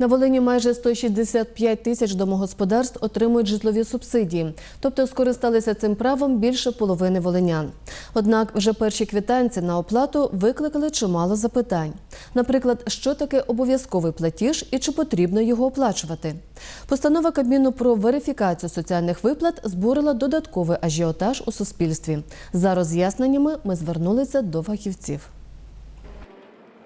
На Волині майже 165 тисяч домогосподарств отримують житлові субсидії, тобто скористалися цим правом більше половини волинян. Однак вже перші квитанції на оплату викликали чимало запитань. Наприклад, що таке обов'язковий платіж і чи потрібно його оплачувати? Постанова Кабміну про верифікацію соціальних виплат збурила додатковий ажіотаж у суспільстві. За роз'ясненнями ми звернулися до фахівців.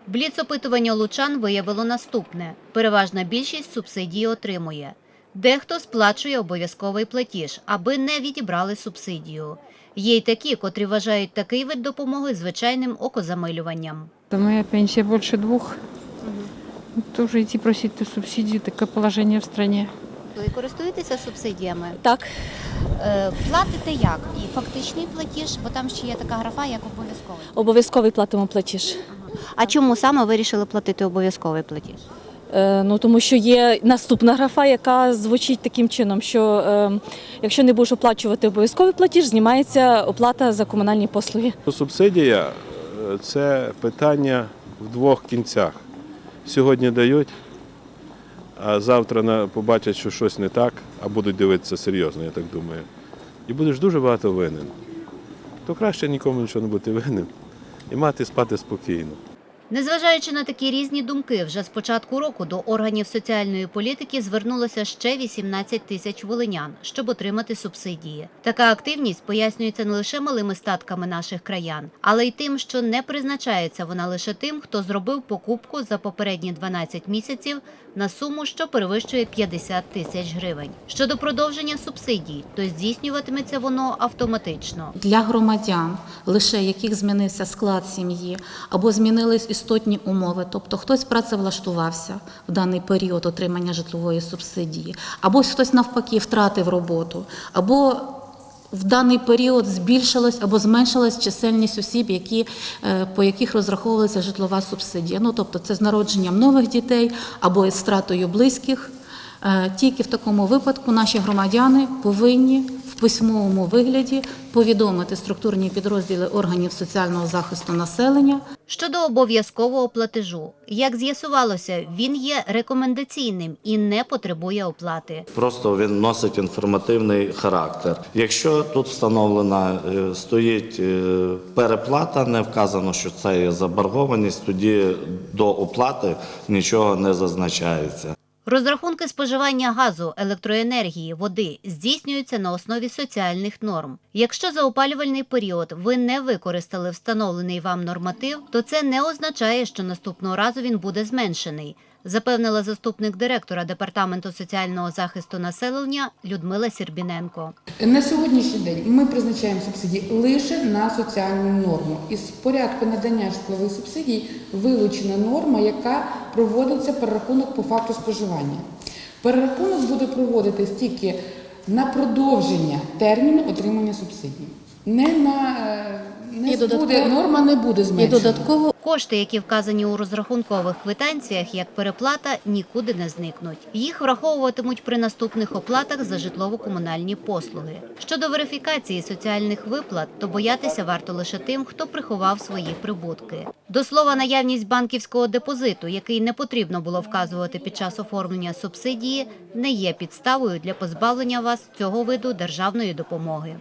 Бліц-опитування лучан виявило наступне: переважна більшість субсидії отримує. Дехто сплачує обов'язковий платіж, аби не відібрали субсидію. Є й такі, котрі вважають такий вид допомоги звичайним окозамилюванням. Да моя пенсия больше двух. Тоже идти просить ту субсидию, такое положение в стране. Ви користуєтеся субсидіями? Так, Е, платите як? І фактичний платіж, бо там ще є така графа, як обов'язковий. обов'язковий платимо платіж. А чому саме вирішили платити обов'язковий платіж? Е, Ну тому що є наступна графа, яка звучить таким чином, що е, якщо не будеш оплачувати обов'язковий платіж, знімається оплата за комунальні послуги. Субсидія е, це питання в двох кінцях. Сьогодні дають, а завтра побачать, що щось не так, а будуть дивитися серйозно, я так думаю. І будеш дуже багато винен. То краще нікому нічого не бути винним і мати спати спокійно. Незважаючи на такі різні думки, вже з початку року до органів соціальної політики звернулося ще 18 тисяч волинян, щоб отримати субсидії. Така активність пояснюється не лише малими статками наших краян, але й тим, що не призначається вона лише тим, хто зробив покупку за попередні 12 місяців на суму, що перевищує 50 тисяч гривень. Щодо продовження субсидій, то здійснюватиметься воно автоматично. для громадян, лише яких змінився склад сім'ї, або змінились істотні умови, тобто хтось працевлаштувався в даний період отримання житлової субсидії, або хтось навпаки втратив роботу, або в даний період збільшилась або зменшилась чисельність осіб, які, е, по яких розраховувалася житлова субсидія. Ну, тобто це з народженням нових дітей або із стратою близьких. Е, Тільки в такому випадку наші громадяни повинні в письмовому вигляді повідомити структурні підрозділи органів соціального захисту населення Щодо обов'язкового платежу, як з'ясувалося, він є рекомендаційним і не потребує оплати. Просто він носить інформативний характер. Якщо тут встановлена е, стоїть е, переплата, не вказано, що це є заборгованість, тоді до оплати нічого не зазначається. Розрахунки споживання газу, електроенергії, води здійснюються на основі соціальних норм. Якщо за опалювальний період ви не використали встановлений вам норматив, то це не означає, що наступного разу він буде зменшений, запевнила заступник директора департаменту соціального захисту населення Людмила Сірбіненко. На сьогоднішній день ми призначаємо субсидії лише на соціальну норму. Із порядку надання житлових субсидій вилучена норма, яка проводиться перерахунок по факту споживання. Перерахунок буде проводитись тільки на продовження терміну отримання субсидій. Не на е, додатково- буде, норма не буде І зменшена. додатково Кошти, які вказані у розрахункових квитанціях як переплата, нікуди не зникнуть. Їх враховуватимуть при наступних оплатах за житлово-комунальні послуги. Щодо верифікації соціальних виплат, то боятися варто лише тим, хто приховав свої прибутки. До слова, наявність банківського депозиту, який не потрібно було вказувати під час оформлення субсидії, не є підставою для позбавлення вас цього виду державної допомоги.